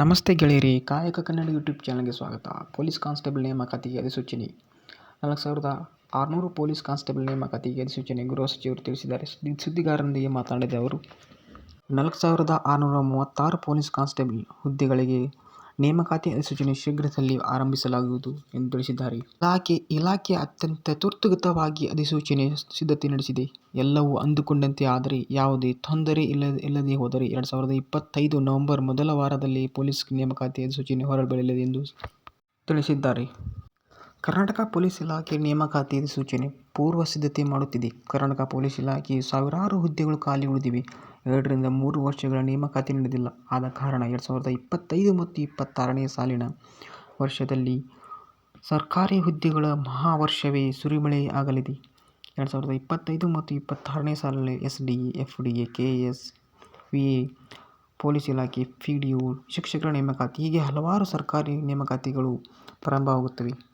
ನಮಸ್ತೆ ಗೆಳೆಯರಿ, ಕಾಯಕ ಕನ್ನಡ ಯೂಟ್ಯೂಬ್ ಚಾನಲ್ಗೆ ಸ್ವಾಗತ. ಪೊಲೀಸ್ ಕಾನ್ಸ್ಟೇಬಲ್ ನೇಮಕಾತಿಗೆ ಅಧಿಸೂಚನೆ. ನಾಲ್ಕು ಸಾವಿರದ ಆರುನೂರು ಪೊಲೀಸ್ ಕಾನ್ಸ್ಟೇಬಲ್ ನೇಮಕಾತಿಗೆ ಅಧಿಸೂಚನೆ ಗೃಹ ಸಚಿವರು ತಿಳಿಸಿದ್ದಾರೆ. ಸುದ್ದಿಗಾರರೊಂದಿಗೆ ಮಾತನಾಡಿದ ಅವರು, ನಾಲ್ಕು ಸಾವಿರದ ಆರುನೂರ ಮೂವತ್ತಾರು ಪೊಲೀಸ್ ಕಾನ್ಸ್ಟೇಬಲ್ ಹುದ್ದೆಗಳಿಗೆ ನೇಮಕಾತಿ ಅಧಿಸೂಚನೆ ಶೀಘ್ರದಲ್ಲಿ ಆರಂಭಿಸಲಾಗುವುದು ಎಂದು ತಿಳಿಸಿದ್ದಾರೆ. ಇಲಾಖೆ ಅತ್ಯಂತ ತುರ್ತುಗತವಾಗಿ ಅಧಿಸೂಚನೆ ಸಿದ್ಧತೆ ನಡೆಸಿದೆ. ಎಲ್ಲವೂ ಅಂದುಕೊಂಡಂತೆ ಆದರೆ, ಯಾವುದೇ ತೊಂದರೆ ಇಲ್ಲದೆ ಹೋದರೆ ಎರಡು ಸಾವಿರದ ಇಪ್ಪತ್ತೈದು ನವೆಂಬರ್ ಮೊದಲ ವಾರದಲ್ಲಿ ಪೊಲೀಸ್ ನೇಮಕಾತಿ ಅಧಿಸೂಚನೆ ಹೊರಬೀಳಲಿದೆ ಎಂದು ತಿಳಿಸಿದ್ದಾರೆ. ಕರ್ನಾಟಕ ಪೊಲೀಸ್ ಇಲಾಖೆ ನೇಮಕಾತಿ ಸೂಚನೆ ಪೂರ್ವ ಸಿದ್ಧತೆ ಮಾಡುತ್ತಿದೆ. ಕರ್ನಾಟಕ ಪೊಲೀಸ್ ಇಲಾಖೆಯ ಸಾವಿರಾರು ಹುದ್ದೆಗಳು ಖಾಲಿ ಉಳಿದಿವೆ. ಎರಡರಿಂದ ಮೂರು ವರ್ಷಗಳ ನೇಮಕಾತಿ ನಡೆದಿಲ್ಲ. ಆದ ಕಾರಣ ಎರಡು ಸಾವಿರದ ಇಪ್ಪತ್ತೈದು ಮತ್ತು ಇಪ್ಪತ್ತಾರನೇ ಸಾಲಿನ ವರ್ಷದಲ್ಲಿ ಸರ್ಕಾರಿ ಹುದ್ದೆಗಳ ಮಹಾವರ್ಷವೇ ಸುರಿಮಳೆಯಾಗಲಿದೆ. ಎರಡು ಸಾವಿರದ ಇಪ್ಪತ್ತೈದು ಮತ್ತು ಇಪ್ಪತ್ತಾರನೇ ಸಾಲಿನಲ್ಲಿ K S V A police ಇಲಾಖೆ ಪಿಡಿಒ, ಶಿಕ್ಷಕರ ನೇಮಕಾತಿ ಹೀಗೆ ಹಲವಾರು ಸರ್ಕಾರಿ ನೇಮಕಾತಿಗಳು ಪ್ರಾರಂಭವಾಗುತ್ತವೆ.